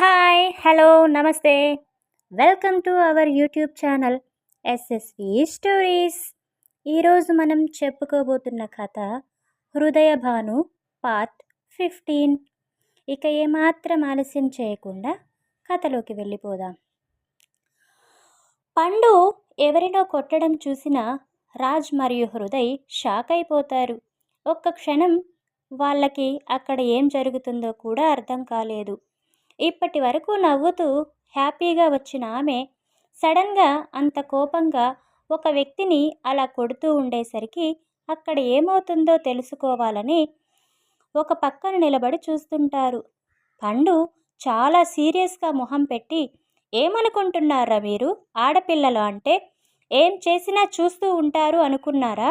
Hi hello నమస్తే. Welcome to our YouTube channel SSV stories ఈరోజు మనం చెప్పుకోబోతున్న కథ హృదయ భాను పార్ట్ ఫిఫ్టీన్ ఇక ఏమాత్రం ఆలస్యం చేయకుండా కథలోకి వెళ్ళిపోదాం. పండు ఎవరినో కొట్టడం చూసిన రాజ్ మరియు హృదయ్ షాక్ అయిపోతారు. ఒక్క క్షణం వాళ్ళకి అక్కడ ఏం జరుగుతుందో కూడా అర్థం కాలేదు. ఇప్పటి వరకు నవ్వుతూ హ్యాపీగా వచ్చిన ఆమె సడన్గా అంత కోపంగా ఒక వ్యక్తిని అలా కొడుతూ ఉండేసరికి అక్కడ ఏమవుతుందో తెలుసుకోవాలని ఒక పక్కన నిలబడి చూస్తుంటారు. పండు చాలా సీరియస్గా మొహం పెట్టి ఏమనుకుంటున్నారా మీరు? ఆడపిల్లలు అంటే ఏం చేసినా చూస్తూ ఉంటారు అనుకున్నారా?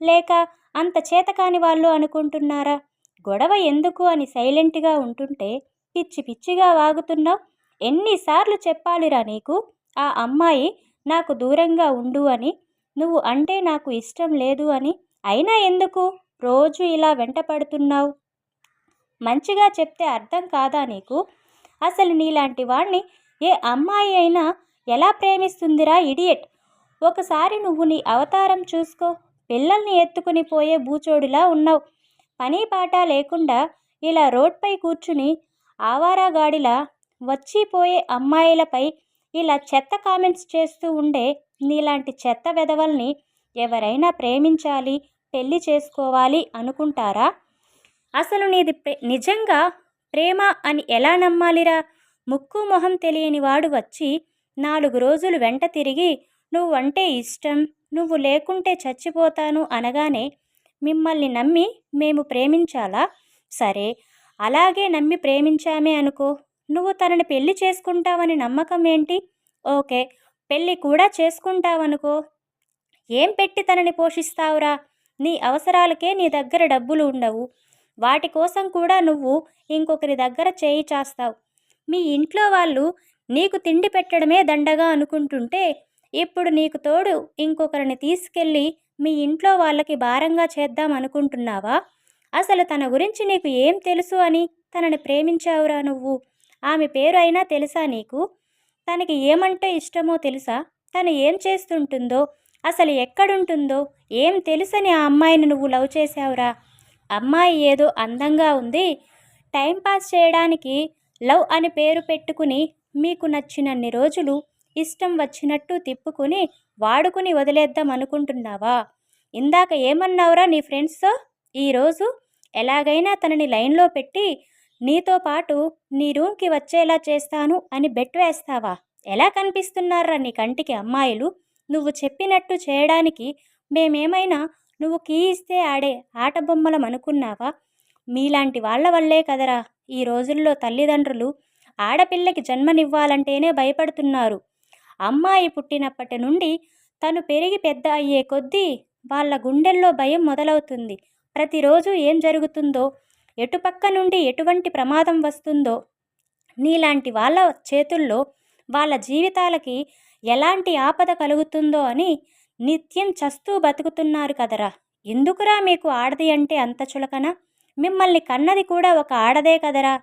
లేక అంత చేతకాని వాళ్ళు అనుకుంటున్నారా? గొడవ ఎందుకు? అని సైలెంట్గా ఉంటుంటే పిచ్చి పిచ్చిగా వాగుతున్నావు? ఎన్నిసార్లు చెప్పాలిరా నీకు? ఆ అమ్మాయి నాకు దూరంగా ఉండు అని. నువ్వు అంటే నాకు ఇష్టం లేదు అని. అయినా ఎందుకు? రోజు ఇలా వెంట పడుతున్నావు? మంచిగా చెప్తే అర్థం కాదా నీకు? అసలు నీలాంటి వాణ్ణి ఏ అమ్మాయి అయినా ఎలా ప్రేమిస్తుందిరా ఇడియట్? ఒకసారి నువ్వు నీ అవతారం చూసుకో. పిల్లల్ని ఎత్తుకుని పోయే బూచోడిలా ఉన్నావు. పని పాట లేకుండా ఇలా రోడ్పై కూర్చుని ఆవారాగాడిలా వచ్చిపోయే అమ్మాయిలపై ఇలా చెత్త కామెంట్స్ చేస్తూ ఉండే నీలాంటి చెత్త వెధవల్ని ఎవరైనా ప్రేమించాలి పెళ్ళి చేసుకోవాలి అనుకుంటారా? అసలు నీది నిజంగా ప్రేమ అని ఎలా నమ్మాలిరా? ముక్కు మొహం తెలియని వాడు వచ్చి నాలుగు రోజులు వెంట తిరిగి నువ్వంటే ఇష్టం నువ్వు లేకుంటే చచ్చిపోతాను అనగానే మిమ్మల్ని నమ్మి మేము ప్రేమించాలా? సరే అలాగే నమ్మి ప్రేమించామే అనుకో. నువ్వు తనని పెళ్ళి చేసుకుంటావని నమ్మకం ఏంటి? ఓకే పెళ్ళి కూడా చేసుకుంటావనుకో. ఏం పెట్టి తనని పోషిస్తావురా? నీ అవసరాలకే నీ దగ్గర డబ్బులు ఉండవు. వాటి కోసం కూడా నువ్వు ఇంకొకరి దగ్గర చేయి చేస్తావు. మీ ఇంట్లో వాళ్ళు నీకు తిండి పెట్టడమే దండగా అనుకుంటుంటే ఇప్పుడు నీకు తోడు ఇంకొకరిని తీసుకెళ్ళి మీ ఇంట్లో వాళ్ళకి భారంగా చేద్దాం అనుకుంటున్నావా? అసలు తన గురించి నీకు ఏం తెలుసు అని తనని ప్రేమించావురా నువ్వు? ఆమె పేరు అయినా తెలుసా నీకు? తనకి ఏమంటే ఇష్టమో తెలుసా? తను ఏం చేస్తుంటుందో? అసలు ఎక్కడుంటుందో? ఏం తెలుసని ఆ అమ్మాయిని నువ్వు లవ్ చేసావురా అమ్మాయి ఏదో అందంగా ఉంది. టైంపాస్ చేయడానికి లవ్ అని పేరు పెట్టుకుని మీకు నచ్చినన్ని రోజులు ఇష్టం వచ్చినట్టు తిప్పుకుని వాడుకుని వదిలేద్దాం అనుకుంటున్నావా? ఇందాక ఏమన్నావురా నీ ఫ్రెండ్స్తో ఈరోజు ఎలాగైనా తనని లైన్లో పెట్టి నీతో పాటు నీ రూమ్కి వచ్చేలా చేస్తాను అని బెట్ వేస్తావా? ఎలా కనిపిస్తున్నారా నీ కంటికి అమ్మాయిలు? నువ్వు చెప్పినట్టు చేయడానికి మేమేమైనా నువ్వు కీ ఇస్తే ఆడే ఆట బొమ్మలం అనుకున్నావా? మీలాంటి వాళ్ళ వల్లే కదరా ఈ రోజుల్లో తల్లిదండ్రులు ఆడపిల్లకి జన్మనివ్వాలంటేనే భయపడుతున్నారు. అమ్మాయి పుట్టినప్పటి నుండి తను పెరిగి పెద్ద అయ్యే కొద్దీ వాళ్ళ గుండెల్లో భయం మొదలవుతుంది. ప్రతిరోజు ఏం జరుగుతుందో ఎటుపక్క నుండి ఎటువంటి ప్రమాదం వస్తుందో నీలాంటి వాళ్ళ చేతుల్లో వాళ్ళ జీవితాలకి ఎలాంటి ఆపద కలుగుతుందో అని నిత్యం చస్తూ బతుకుతున్నారు కదరా. ఎందుకురా మీకు ఆడది అంటే అంత చులకన? మిమ్మల్ని కన్నది కూడా ఒక ఆడదే కదరా.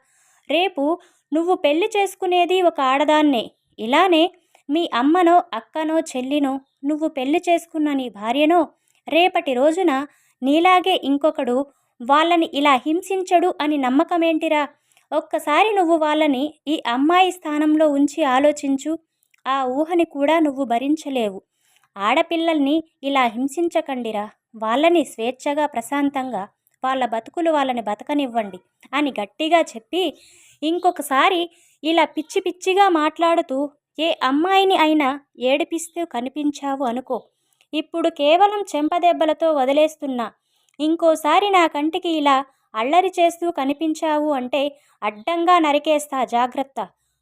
రేపు నువ్వు పెళ్ళి చేసుకునేది ఒక ఆడదాన్నే. ఇలానే మీ అమ్మనో అక్కనో చెల్లినో నువ్వు పెళ్ళి చేసుకున్న నీ భార్యనో రేపటి రోజున నీలాగే ఇంకొకడు వాళ్ళని ఇలా హింసించడు అని నమ్మకమేంటిరా? ఒక్కసారి నువ్వు వాళ్ళని ఈ అమ్మాయి స్థానంలో ఉంచి ఆలోచించు. ఆ ఊహని కూడా నువ్వు భరించలేవు. ఆడపిల్లల్ని ఇలా హింసించకండిరా. వాళ్ళని స్వేచ్ఛగా ప్రశాంతంగా వాళ్ళ బతుకులు వాళ్ళని బతకనివ్వండి అని గట్టిగా చెప్పి ఇంకొకసారి ఇలా పిచ్చి పిచ్చిగా మాట్లాడుతూ ఏ అమ్మాయిని అయినా ఏడిపిస్తూ కనిపించావు అనుకో. ఇప్పుడు కేవలం చెంపదెబ్బలతో వదిలేస్తున్నా. ఇంకోసారి నా కంటికి ఇలా అల్లరి చేస్తూ కనిపించావు అంటే అడ్డంగా నరికేస్తా జాగ్రత్త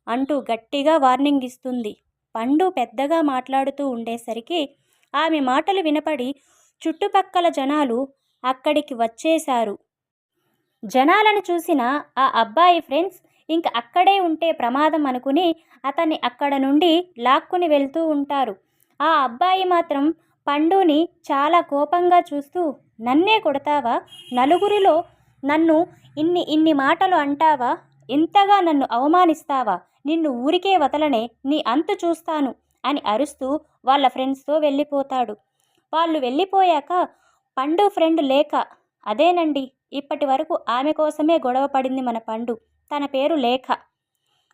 అంటూ గట్టిగా వార్నింగ్ ఇస్తుంది. పండు పెద్దగా మాట్లాడుతూ ఉండేసరికి ఆమె మాటలు వినపడి చుట్టుపక్కల జనాలు అక్కడికి వచ్చేశారు. జనాలను చూసిన ఆ అబ్బాయి ఫ్రెండ్స్ ఇంక అక్కడే ఉంటే ప్రమాదం అనుకుని అతన్ని అక్కడ నుండి లాక్కుని వెళ్తూ ఉంటారు. ఆ అబ్బాయి మాత్రం పండుని చాలా కోపంగా చూస్తూ నన్నే కొడతావా? నలుగురిలో నన్ను ఇన్ని ఇన్ని మాటలు అంటావా? ఇంతగా నన్ను అవమానిస్తావా? నిన్ను ఊరికే వదలనే నీ అంతు చూస్తాను అని అరుస్తూ వాళ్ళ ఫ్రెండ్స్తో వెళ్ళిపోతాడు. వాళ్ళు వెళ్ళిపోయాక పండు ఫ్రెండ్ లేక అదేనండి ఇప్పటి వరకు ఆమె కోసమే గొడవ పడింది మన పండు. తన పేరు లేఖ.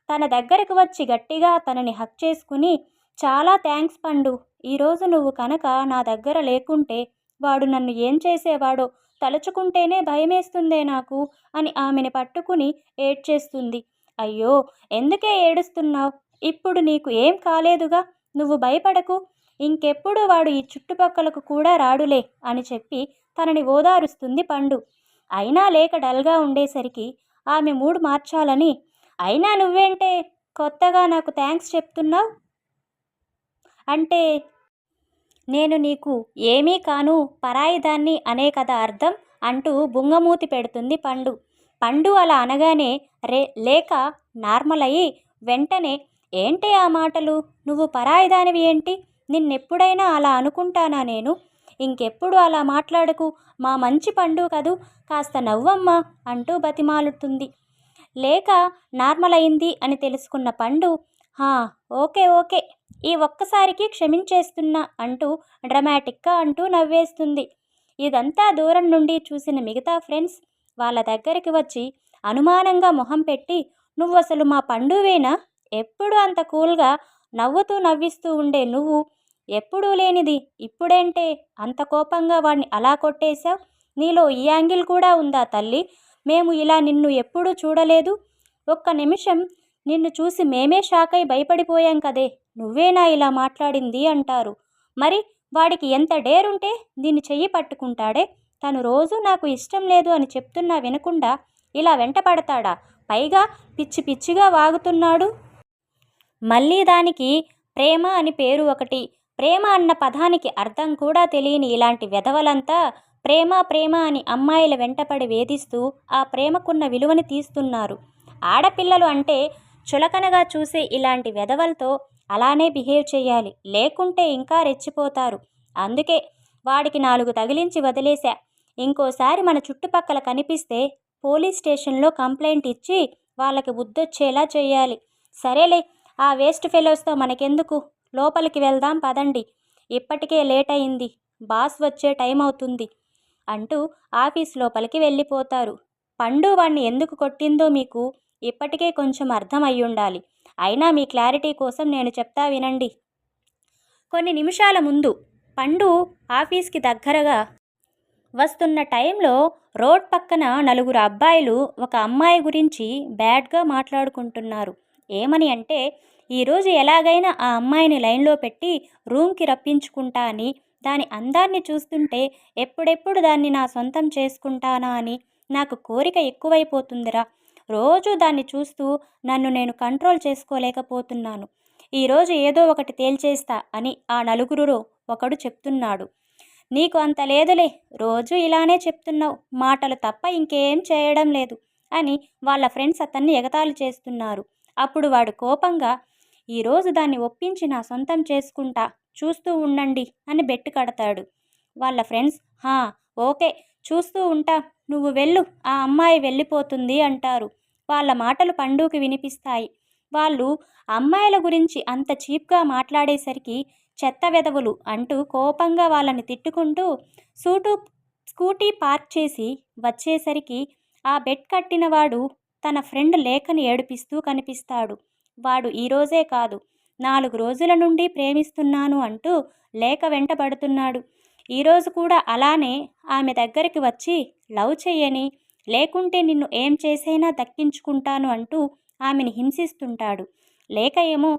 తన దగ్గరకు వచ్చి గట్టిగా తనని హక్ చేసుకుని చాలా థ్యాంక్స్ పండు. ఈరోజు నువ్వు కనుక నా దగ్గర లేకుంటే వాడు నన్ను ఏం చేసేవాడో తలుచుకుంటేనే భయమేస్తుందే నాకు అని ఆమెను పట్టుకుని ఏడ్చేస్తుంది. అయ్యో ఎందుకే ఏడుస్తున్నావు? ఇప్పుడు నీకు ఏం కాలేదుగా? నువ్వు భయపడకు. ఇంకెప్పుడు వాడు ఈ చుట్టుపక్కలకు కూడా రాడులే అని చెప్పి తనని ఓదారుస్తుంది పండు. అయినా లేక డల్గా ఉండేసరికి ఆమె మూడు మార్చాలని. అయినా నువ్వేంటే కొత్తగా నాకు థ్యాంక్స్ చెప్తున్నావు? అంటే నేను నీకు ఏమీ కాను పరాయిదాన్ని అనే కదా అర్థం అంటూ బుంగమూతి పెడుతుంది పండు. పండు అలా అనగానే రే లేక నార్మల్ అయ్యి వెంటనే ఏంటి ఆ మాటలు? నువ్వు పరాయిదానివి ఏంటి? నిన్నెప్పుడైనా అలా అనుకుంటానా నేను? ఇంకెప్పుడు అలా మాట్లాడకు? మా మంచి పండు కదూ? కాస్త నవ్వమ్మా అంటూ బతిమాలుతుంది. లేక నార్మల్ అయింది అని తెలుసుకున్న పండు హా ఓకే ఓకే ఈ ఒక్కసారికి క్షమించేస్తున్నా అంటూ డ్రమాటిక్గా అంటూ నవ్వేస్తుంది. ఇదంతా దూరం నుండి చూసిన మిగతా ఫ్రెండ్స్ వాళ్ళ దగ్గరికి వచ్చి అనుమానంగా మొహం పెట్టి నువ్వు అసలు మా పండువేనా? ఎప్పుడు అంత కూల్గా నవ్వుతూ నవ్విస్తూ ఉండే నువ్వు? ఎప్పుడూ లేనిది ఇప్పుడేంటే అంత కోపంగా వాడిని అలా కొట్టేశావు? నీలో ఈ యాంగిల్ కూడా ఉందా తల్లి? మేము ఇలా నిన్ను ఎప్పుడూ చూడలేదు. ఒక్క నిమిషం నిన్ను చూసి మేమే షాక్ అయి భయపడిపోయాం కదే. నువ్వేనా ఇలా మాట్లాడింది? అంటారు. మరి వాడికి ఎంత డేరుంటే దీన్ని చెయ్యి పట్టుకుంటాడే. తను రోజు నాకు ఇష్టం లేదు అని చెప్తున్నా వినకుండా ఇలా వెంట పడతాడా పైగా పిచ్చి పిచ్చిగా వాగుతున్నాడు. మళ్ళీ దానికి ప్రేమ అని పేరు ఒకటి. ప్రేమ అన్న పదానికి అర్థం కూడా తెలియని ఇలాంటి వెధవలంతా ప్రేమ ప్రేమ అని అమ్మాయిల వెంటపడి వేధిస్తూ ఆ ప్రేమకున్న విలువని తీస్తున్నారు. ఆడపిల్లలు అంటే చులకనగా చూసే ఇలాంటి వెధవలతో అలానే బిహేవ్ చేయాలి. లేకుంటే ఇంకా రెచ్చిపోతారు. అందుకే వాడికి నాలుగు తగిలించి వదిలేశా. ఇంకోసారి మన చుట్టుపక్కల కనిపిస్తే పోలీస్ స్టేషన్లో కంప్లైంట్ ఇచ్చి వాళ్ళకి బుద్ధొచ్చేలా చేయాలి. సరేలే ఆ వేస్ట్ ఫెలోస్తో మనకెందుకు? లోపలికి వెళ్దాం పదండి. ఇప్పటికే లేట్ అయింది బాస్ వచ్చే టైం అవుతుంది అంటూ ఆఫీస్ లోపలికి వెళ్ళిపోతారు. పండు వాణ్ణి ఎందుకు కొట్టిందో మీకు ఇప్పటికే కొంచెం అర్థం అయ్యుండాలి. అయినా మీ క్లారిటీ కోసం నేను చెప్తా వినండి. కొన్ని నిమిషాల ముందు పండు ఆఫీస్కి దగ్గరగా వస్తున్న టైంలో రోడ్ పక్కన నలుగురు అబ్బాయిలు ఒక అమ్మాయి గురించి బ్యాడ్గా మాట్లాడుకుంటున్నారు. ఏమని అంటే ఈరోజు ఎలాగైనా ఆ అమ్మాయిని లైన్లో పెట్టి రూమ్కి రప్పించుకుంటా అని దాని అందాన్ని చూస్తుంటే ఎప్పుడెప్పుడు దాన్ని నా సొంతం చేసుకుంటానా అని నాకు కోరిక ఎక్కువైపోతుందిరా. రోజు దాన్ని చూస్తూ నన్ను నేను కంట్రోల్ చేసుకోలేకపోతున్నాను. ఈరోజు ఏదో ఒకటి తేల్చేస్తా అని ఆ నలుగురులో ఒకడు చెప్తున్నాడు. నీకు అంత లేదులే రోజు ఇలానే చెప్తున్నావు. మాటలు తప్ప ఇంకేం చేయడం లేదు అని వాళ్ళ ఫ్రెండ్స్ అతన్ని ఎగతాళి చేస్తున్నారు. అప్పుడు వాడు కోపంగా ఈరోజు దాన్ని ఒప్పించి నా సొంతం చేసుకుంటా చూస్తూ ఉండండి అని బెట్టు కడతాడు. వాళ్ళ ఫ్రెండ్స్ హా ఓకే చూస్తూ ఉంటా నువ్వు వెళ్ళు ఆ అమ్మాయి వెళ్ళిపోతుంది అంటారు. వాళ్ళ మాటలు పండుకి వినిపిస్తాయి. వాళ్ళు అమ్మాయిల గురించి అంత చీప్గా మాట్లాడేసరికి చెత్త వెదవులు అంటూ కోపంగా వాళ్ళని తిట్టుకుంటూ సూటు స్కూటీ పార్క్ చేసి వచ్చేసరికి ఆ బెడ్ కట్టినవాడు తన ఫ్రెండ్ లేఖని ఏడిపిస్తూ కనిపిస్తాడు. వాడు ఈరోజే కాదు నాలుగు రోజుల నుండి ప్రేమిస్తున్నాను అంటూ లేఖ వెంటబడుతున్నాడు ఈరోజు కూడా అలానే ఆమె దగ్గరికి వచ్చి లవ్ చేయని లేకుంటే నిన్ను ఏం చేసైనా దక్కించుకుంటాను అంటూ ఆమెను హింసిస్తుంటాడు. లేక ఏమో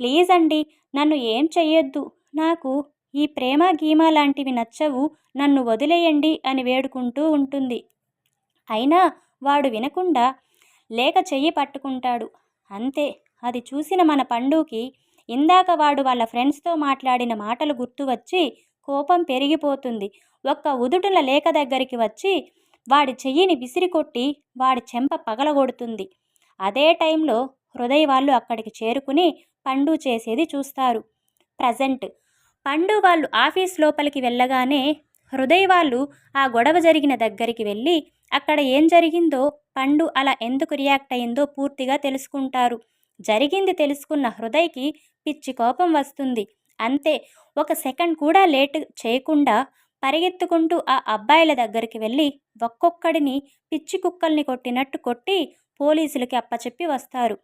ప్లీజ్ అండి నన్ను ఏం చెయ్యొద్దు. నాకు ఈ ప్రేమ గీమ లాంటివి నచ్చవు. నన్ను వదిలేయండి అని వేడుకుంటూ ఉంటుంది. అయినా వాడు వినకుండా లేక చెయ్యి పట్టుకుంటాడు. అంతే అది చూసిన మన పండుకి ఇందాక వాడు వాళ్ళ ఫ్రెండ్స్తో మాట్లాడిన మాటలు గుర్తు వచ్చి కోపం పెరిగిపోతుంది. ఒక్క ఉదుటుల లేఖ దగ్గరికి వచ్చి వాడి చెయ్యిని విసిరికొట్టి వాడి చెంప పగలగొడుతుంది. అదే టైంలో హృదయ వాళ్ళు అక్కడికి చేరుకుని పండు చేసేది చూస్తారు. ప్రజెంట్ పండు వాళ్ళు ఆఫీస్ లోపలికి వెళ్ళగానే హృదయ వాళ్ళు ఆ గొడవ జరిగిన దగ్గరికి వెళ్ళి అక్కడ ఏం జరిగిందో పండు అలా ఎందుకు రియాక్ట్ అయిందో పూర్తిగా తెలుసుకుంటారు. జరిగింది తెలుసుకున్న హృదయ్కి పిచ్చి కోపం వస్తుంది. అంతే ఒక సెకండ్ కూడా లేట్ చేయకుండా పరిగెత్తుకుంటూ ఆ అబ్బాయిల దగ్గరికి వెళ్ళి ఒక్కొక్కడిని పిచ్చి కుక్కల్ని కొట్టినట్టు కొట్టి పోలీసులకి అప్పచెప్పి వస్తారు.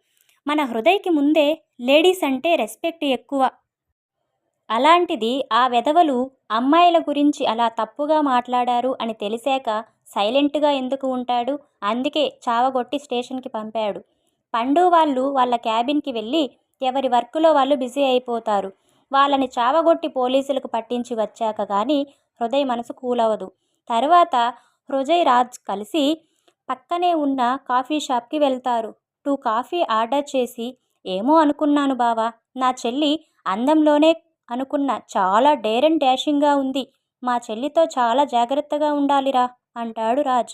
మన హృదయకి ముందే లేడీస్ అంటే రెస్పెక్ట్ ఎక్కువ. అలాంటిది ఆ వెధవలు అమ్మాయిల గురించి అలా తప్పుగా మాట్లాడారు అని తెలిసాక సైలెంట్గా ఎందుకు ఉంటాడు? అందుకే చావగొట్టి స్టేషన్కి పంపాడు. పండు వాళ్ళు వాళ్ళ క్యాబిన్కి వెళ్ళి ఎవరి వర్క్లో వాళ్ళు బిజీ అయిపోతారు. వాళ్ళని చావగొట్టి పోలీసులకు పట్టించి వచ్చాక కానీ హృదయ్ మనసు కూలవదు. తర్వాత హృదయ్ రాజ్ కలిసి పక్కనే ఉన్న కాఫీ షాప్కి వెళ్తారు. టూ కాఫీ ఆర్డర్ చేసి ఏమో అనుకున్నాను బావా. నా చెల్లి అందంలోనే అనుకున్న. చాలా డేర్ అండ్ డాషింగ్గా ఉంది. మా చెల్లితో చాలా జాగ్రత్తగా ఉండాలిరా అంటాడు రాజ్.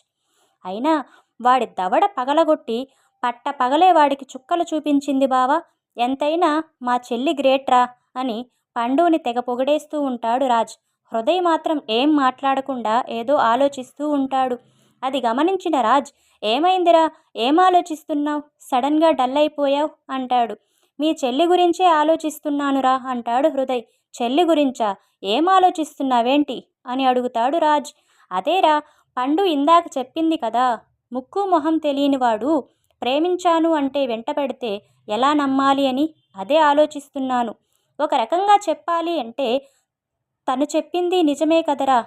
అయినా వాడి దవడ పగలగొట్టి పట్ట పగలే వాడికి చుక్కలు చూపించింది బావా. ఎంతైనా మా చెల్లి గ్రేట్రా అని పండుని తెగ పొగిడేస్తూ ఉంటాడు రాజ్. హృదయ్ మాత్రం ఏం మాట్లాడకుండా ఏదో ఆలోచిస్తూ ఉంటాడు. అది గమనించిన రాజ్ ఏమైందిరా? ఏం ఆలోచిస్తున్నావు? సడన్గా డల్ అయిపోయావు? అంటాడు. మీ చెల్లి గురించే ఆలోచిస్తున్నానురా అంటాడు హృదయ్. చెల్లి గురించా? ఏం ఆలోచిస్తున్నావేంటి? అని అడుగుతాడు రాజ్. అదేరా పండు ఇందాక చెప్పింది కదా ముక్కు మొహం తెలియనివాడు ప్రేమించాను అంటే వెంట పెడితే ఎలా నమ్మాలి అని అదే ఆలోచిస్తున్నాను. ఒక రకంగా చెప్పాలి అంటే తను చెప్పింది నిజమే కదరా.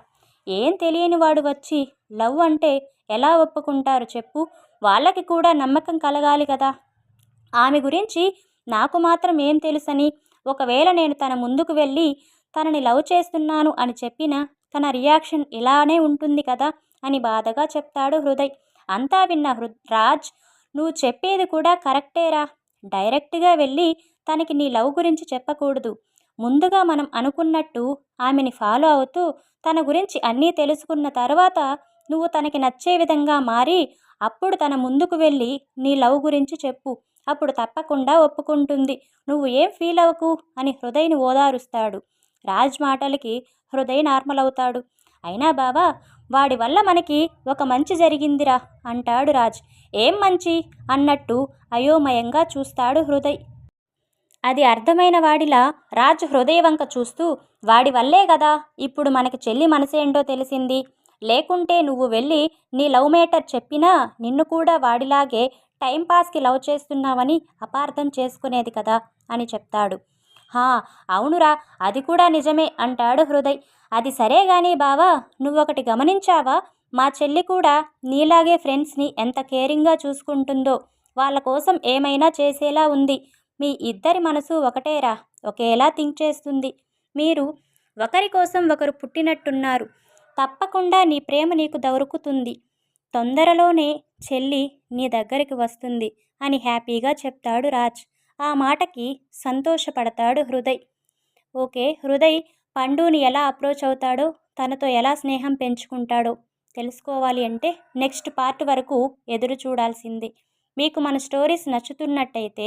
ఏం తెలియని వాడు వచ్చి లవ్ అంటే ఎలా ఒప్పుకుంటారు చెప్పు? వాళ్ళకి కూడా నమ్మకం కలగాలి కదా. ఆమె గురించి నాకు మాత్రం ఏం తెలుసని ఒకవేళ నేను తన ముందుకు వెళ్ళి తనని లవ్ చేస్తున్నాను అని చెప్పిన తన రియాక్షన్ ఇలానే ఉంటుంది కదా అని బాధగా చెప్తాడు హృదయ్. అంతా విన్న హృ రాజ్ నువ్వు చెప్పేది కూడా కరెక్టేరా. డైరెక్ట్గా వెళ్ళి తనకి నీ లవ్ గురించి చెప్పకూడదు. ముందుగా మనం అనుకున్నట్టు ఆమెని ఫాలో అవుతూ తన గురించి అన్నీ తెలుసుకున్న తర్వాత నువ్వు తనకి నచ్చే విధంగా మారి అప్పుడు తన ముందుకు వెళ్ళి నీ లవ్ గురించి చెప్పు. అప్పుడు తప్పకుండా ఒప్పుకుంటుంది. నువ్వు ఏం ఫీల్ అవ్వకు అని హృదయ్ని ఓదారుస్తాడు. రాజ్ మాటలకి హృదయ్ నార్మల్ అవుతాడు. అయినా బావా వాడి వల్ల మనకి ఒక మంచి జరిగిందిరా అంటాడు రాజ్. ఏం మంచి? అన్నట్టు అయోమయంగా చూస్తాడు హృదయ్. అది అర్థమైన వాడిలా రాజు హృదయవంక చూస్తూ వాడి వల్లే కదా ఇప్పుడు మనకి చెల్లి మనసేంటో తెలిసింది? లేకుంటే నువ్వు వెళ్ళి నీ లవ్ మేటర్ చెప్పినా నిన్ను కూడా వాడిలాగే టైంపాస్కి లవ్ చేస్తున్నావని అపార్థం చేసుకునేది కదా అని చెప్తాడు. హా అవునురా అది కూడా నిజమే అంటాడు హృదయ్. అది సరే గానీ బావా నువ్వొకటి గమనించావా? మా చెల్లి కూడా నీలాగే ఫ్రెండ్స్ని ఎంత కేరింగ్గా చూసుకుంటుందో వాళ్ళ కోసం ఏమైనా చేసేలా ఉంది. మీ ఇద్దరి మనసు ఒకటేరా ఒకేలా థింక్ చేస్తుంది. మీరు ఒకరి కోసం ఒకరు పుట్టినట్టున్నారు. తప్పకుండా నీ ప్రేమ నీకు దొరుకుతుంది. తొందరలోనే చెల్లి నీ దగ్గరికి వస్తుంది అని హ్యాపీగా చెప్తాడు రాజ్. ఆ మాటకి సంతోషపడతాడు హృదయ్. ఓకే హృదయ్ పండుని ఎలా అప్రోచ్ అవుతాడో తనతో ఎలా స్నేహం పెంచుకుంటాడో తెలుసుకోవాలి అంటే నెక్స్ట్ పార్ట్ వరకు ఎదురు చూడాల్సిందే. మీకు మన స్టోరీస్ నచ్చుతున్నట్టయితే